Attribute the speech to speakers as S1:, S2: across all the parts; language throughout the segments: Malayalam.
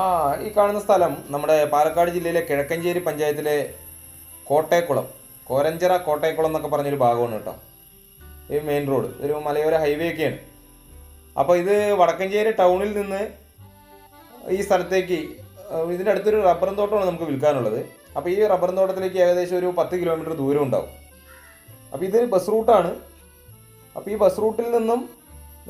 S1: ആ ഈ കാണുന്ന സ്ഥലം നമ്മുടെ പാലക്കാട് ജില്ലയിലെ കിഴക്കഞ്ചേരി പഞ്ചായത്തിലെ കോട്ടയക്കുളം കോരഞ്ചിറ കോട്ടയക്കുളം എന്നൊക്കെ പറഞ്ഞൊരു ഭാഗമാണ് കേട്ടോ. ഈ മെയിൻ റോഡ് ഒരു മലയോര ഹൈവേ ഒക്കെയാണ്. അപ്പോൾ ഇത് വടക്കഞ്ചേരി ടൗണിൽ നിന്ന് ഈ സ്ഥലത്തേക്ക് ഇതിന്റെ അടുത്തൊരു റബ്ബറും തോട്ടമാണ് നമുക്ക് വിൽക്കാനുള്ളത്. അപ്പോൾ ഈ റബ്ബറും തോട്ടത്തിലേക്ക് ഏകദേശം ഒരു പത്ത് കിലോമീറ്റർ ദൂരം ഉണ്ടാവും അപ്പോൾ ഇത് ബസ് റൂട്ടാണ് അപ്പോൾ ഈ ബസ് റൂട്ടിൽ നിന്നും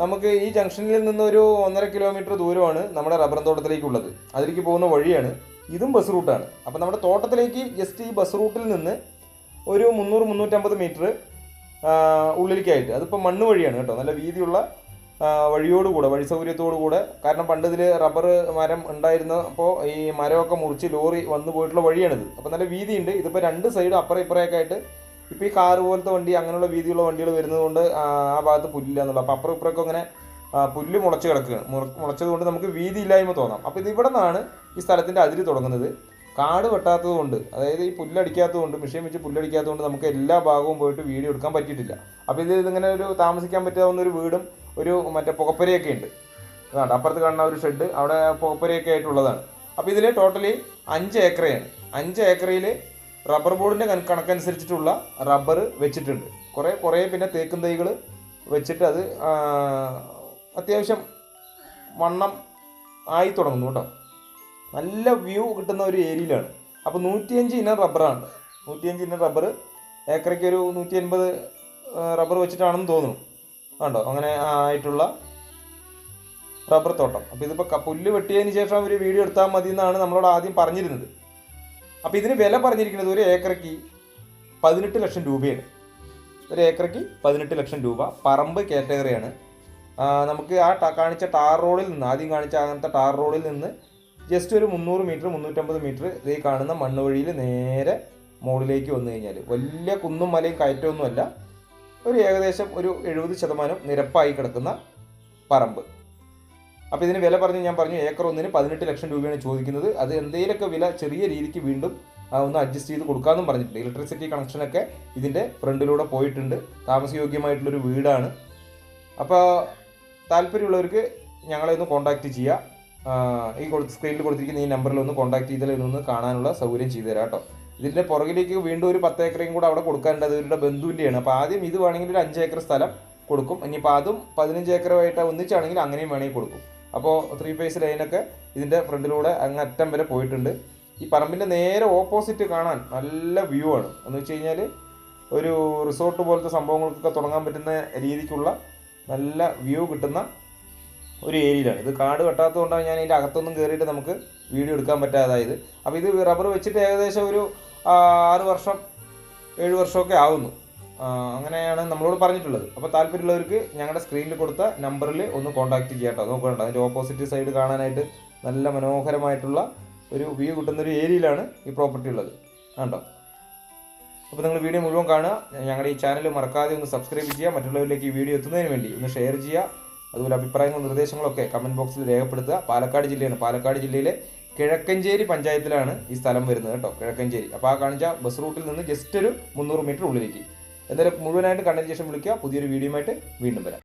S1: നമുക്ക് ഈ ജംഗ്ഷനിൽ നിന്ന് ഒരു ഒന്നര കിലോമീറ്റർ ദൂരമാണ് നമ്മുടെ റബ്ബർ തോട്ടത്തിലേക്കുള്ളത്. അതിലേക്ക് പോകുന്ന വഴിയാണ്. ഇതും ബസ് റൂട്ടാണ് അപ്പോൾ നമ്മുടെ തോട്ടത്തിലേക്ക് ജസ്റ്റ് ഈ ബസ് റൂട്ടിൽ നിന്ന് ഒരു മുന്നൂറ് മുന്നൂറ്റമ്പത് മീറ്റർ ഉള്ളിലേക്കായിട്ട്. അതിപ്പോൾ മണ്ണ് വഴിയാണ് കേട്ടോ. നല്ല വീതിയുള്ള വഴിയോടുകൂടെ വഴി സൗകര്യത്തോടു കൂടെ. കാരണം പണ്ട് ഇതിൽ റബ്ബർ മരം ഉണ്ടായിരുന്ന അപ്പോൾ ഈ മരമൊക്കെ മുറിച്ച് ലോറി വന്നു പോയിട്ടുള്ള വഴിയാണിത്. അപ്പോൾ നല്ല വീതിയുണ്ട്. ഇതിപ്പോൾ രണ്ട് സൈഡ് അപ്പുറം ഇപ്പുറമൊക്കെ ആയിട്ട് ഇപ്പോൾ ഈ കാറ് പോലത്തെ വണ്ടി അങ്ങനെയുള്ള വീതിയുള്ള വണ്ടികൾ വരുന്നത് കൊണ്ട് ആ ഭാഗത്ത് പുല്ലില്ല എന്നുള്ളത് അപ്പോൾ അപ്പുറം ഇപ്പുറമൊക്കെ അങ്ങനെ പുല്ല് മുളച്ച് കിടക്കുകയാണ്. മുളച്ചത് കൊണ്ട് നമുക്ക് വീതിയില്ലായ്മ തോന്നാം. അപ്പോൾ ഇത് ഇവിടെ നിന്നാണ് ഈ സ്ഥലത്തിന്റെ അതിര് തുടങ്ങുന്നത്. കാട് വെട്ടാത്തത് കൊണ്ട് അതായത് ഈ പുല്ലടിക്കാത്തത് കൊണ്ട് മിഷീൻ വെച്ച് പുല്ലടിക്കാത്തത് കൊണ്ട് നമുക്ക് എല്ലാ ഭാഗവും പോയിട്ട് വീഡിയോ എടുക്കാൻ പറ്റിയിട്ടില്ല. അപ്പോൾ ഇത് ഇതിങ്ങനെ ഒരു താമസിക്കാൻ പറ്റാവുന്ന ഒരു വീടും ഒരു മറ്റേ പുകപ്പരയൊക്കെ ഉണ്ട്. അതാണ് അപ്പുറത്ത് കാണുന്ന ഒരു ഷെഡ് അവിടെ പുകപ്പരയൊക്കെ ആയിട്ടുള്ളതാണ്. അപ്പോൾ ഇതിൽ ടോട്ടലി അഞ്ച് ഏക്കറയാണ്. അഞ്ച് ഏക്കറയിൽ റബ്ബർ ബോർഡിന്റെ കണക്കനുസരിച്ചിട്ടുള്ള റബ്ബർ വെച്ചിട്ടുണ്ട്. കുറേ കുറേ പിന്നെ തേക്കും തൈകൾ വെച്ചിട്ട് അത് അത്യാവശ്യം വണ്ണം ആയി തുടങ്ങുന്നു കേട്ടോ. നല്ല വ്യൂ കിട്ടുന്ന ഒരു ഏരിയയിലാണ്. അപ്പോൾ നൂറ്റിയഞ്ച് ഇനം റബ്ബറാണ്. നൂറ്റിയഞ്ച് ഇനം റബ്ബർ ഏക്കറയ്ക്ക് ഒരു നൂറ്റി എൺപത് റബ്ബർ വെച്ചിട്ടാണെന്ന് തോന്നുന്നു. കണ്ടോ? അങ്ങനെ ആയിട്ടുള്ള റബ്ബർ തോട്ടം. അപ്പോൾ ഇതിപ്പോൾ പുല്ല് വെട്ടിയതിന് ശേഷം ഒരു വീഡിയോ എടുത്താൽ മതി എന്നാണ് നമ്മളോട് ആദ്യം പറഞ്ഞിരുന്നത്. അപ്പോൾ ഇതിന് വില പറഞ്ഞിരിക്കുന്നത് ഒരു ഏക്കറയ്ക്ക് പതിനെട്ട് ലക്ഷം രൂപയാണ്. ഒരു ഏക്കറയ്ക്ക് പതിനെട്ട് ലക്ഷം രൂപ. പറമ്പ് കാറ്റഗറിയാണ്. നമുക്ക് ആ കാണിച്ച ടാർ റോഡിൽ നിന്ന് ആദ്യം കാണിച്ച അങ്ങനത്തെ ടാർ റോഡിൽ നിന്ന് ജസ്റ്റ് ഒരു മുന്നൂറ് മീറ്റർ മുന്നൂറ്റമ്പത് മീറ്റർ ഈ കാണുന്ന മണ്ണ് വഴിയിൽ നേരെ മുകളിലേക്ക് വന്നു കഴിഞ്ഞാൽ വലിയ കുന്നും മലയും കയറ്റമൊന്നുമല്ല. ഒരു ഏകദേശം ഒരു എഴുപത് ശതമാനം നിരപ്പായി കിടക്കുന്ന പറമ്പ്. അപ്പോൾ ഇതിന് വില പറഞ്ഞ് ഞാൻ പറഞ്ഞു ഏക്കർ ഒന്നിന് പതിനെട്ട് ലക്ഷം രൂപയാണ് ചോദിക്കുന്നത്. അത് എന്തെങ്കിലുമൊക്കെ വില ചെറിയ രീതിക്ക് വീണ്ടും ഒന്ന് അഡ്ജസ്റ്റ് ചെയ്ത് കൊടുക്കാമെന്നും പറഞ്ഞിട്ടുണ്ട്. ഇലക്ട്രിസിറ്റി കണക്ഷനൊക്കെ ഇതിന്റെ ഫ്രണ്ടിലൂടെ പോയിട്ടുണ്ട്. താമസയോഗ്യമായിട്ടുള്ളൊരു വീടാണ്. അപ്പോൾ താല്പര്യമുള്ളവർക്ക് ഞങ്ങളെ ഒന്ന് കോൺടാക്റ്റ് ചെയ്യുക ഈ സ്ക്രീനിൽ കൊടുത്തിരിക്കുന്ന ഈ നമ്പറിൽ ഒന്ന് കോൺടാക്ട് ചെയ്താൽ ഇതൊന്ന് കാണാനുള്ള സൗകര്യം ചെയ്തു തരാം കേട്ടോ. ഇതിന്റെ പുറകിലേക്ക് വീണ്ടും ഒരു പത്ത് ഏക്കറയും കൂടെ അവിടെ കൊടുക്കാനുണ്ട്. അത് ബന്ധുവിന്റെയാണ് അപ്പോൾ ആദ്യം ഇത് വേണമെങ്കിൽ ഒരു അഞ്ച് ഏക്കർ സ്ഥലം കൊടുക്കും. ഇനിയിപ്പോൾ അതും പതിനഞ്ച് ഏക്കറുമായിട്ട് ഒന്നിച്ചാണെങ്കിൽ അങ്ങനെയും വേണമെങ്കിൽ കൊടുക്കും. അപ്പോൾ ത്രീ ഫേസ് ലൈനൊക്കെ ഇതിന്റെ ഫ്രണ്ടിലൂടെ അങ്ങ് അറ്റം വരെ പോയിട്ടുണ്ട്. ഈ പറമ്പിന്റെ നേരെ ഓപ്പോസിറ്റ് കാണാൻ നല്ല വ്യൂ ആണ്. എന്ന് വെച്ച് കഴിഞ്ഞാൽ ഒരു റിസോർട്ട് പോലത്തെ സംഭവങ്ങൾക്കൊക്കെ തുടങ്ങാൻ പറ്റുന്ന രീതിക്കുള്ള നല്ല വ്യൂ കിട്ടുന്ന ഒരു ഏരിയയിലാണ് ഇത് കാട് വെട്ടാത്തതുകൊണ്ടാണ് ഞാൻ ഇതിന്റെ അകത്തൊന്നും കയറിയിട്ട് നമുക്ക് വീഡിയോ എടുക്കാൻ പറ്റാതായത് അപ്പോൾ ഇത് റബ്ബർ വെച്ചിട്ട് ഏകദേശം ഒരു ആറ് വർഷം ഏഴ് വർഷമൊക്കെ ആവുന്നു. അങ്ങനെയാണ് നമ്മളോട് പറഞ്ഞിട്ടുള്ളത്. അപ്പോൾ താല്പര്യമുള്ളവർക്ക് ഞങ്ങളുടെ സ്ക്രീനിൽ കൊടുത്ത നമ്പറിൽ ഒന്ന് കോൺടാക്ട് ചെയ്യാം കേട്ടോ. നോക്കണ്ട അതിന്റെ ഓപ്പോസിറ്റ് സൈഡ് കാണാനായിട്ട് നല്ല മനോഹരമായിട്ടുള്ള ഒരു വ്യൂ കിട്ടുന്ന ഒരു ഏരിയയിലാണ് ഈ പ്രോപ്പർട്ടി ഉള്ളത്. കണ്ടോ? അപ്പോൾ നിങ്ങൾ വീഡിയോ മുഴുവൻ കാണുക. ഞങ്ങളുടെ ഈ ചാനൽ മറക്കാതെ ഒന്ന് സബ്സ്ക്രൈബ് ചെയ്യുക. മറ്റുള്ളവരിലേക്ക് ഈ വീഡിയോ എത്തുന്നതിന് വേണ്ടി ഒന്ന് ഷെയർ ചെയ്യുക. അതുപോലെ അഭിപ്രായങ്ങളും നിർദ്ദേശങ്ങളൊക്കെ കമന്റ് ബോക്സിൽ രേഖപ്പെടുത്തുക. പാലക്കാട് ജില്ലയാണ്. പാലക്കാട് ജില്ലയിലെ കിഴക്കഞ്ചേരി പഞ്ചായത്തിലാണ് ഈ സ്ഥലം വരുന്നത് കേട്ടോ. കിഴക്കഞ്ചേരി. അപ്പോൾ ആ കാണിച്ച ബസ് റൂട്ടിൽ നിന്ന് ജസ്റ്റ് ഒരു മുന്നൂറ് മീറ്റർ ഉള്ളിലേക്ക്. എന്തായാലും മുഴുവനായിട്ട് കണ്ടതിന് ശേഷം വിളിക്കുക. പുതിയൊരു വീഡിയോയുമായിട്ട് വീണ്ടും വരാം.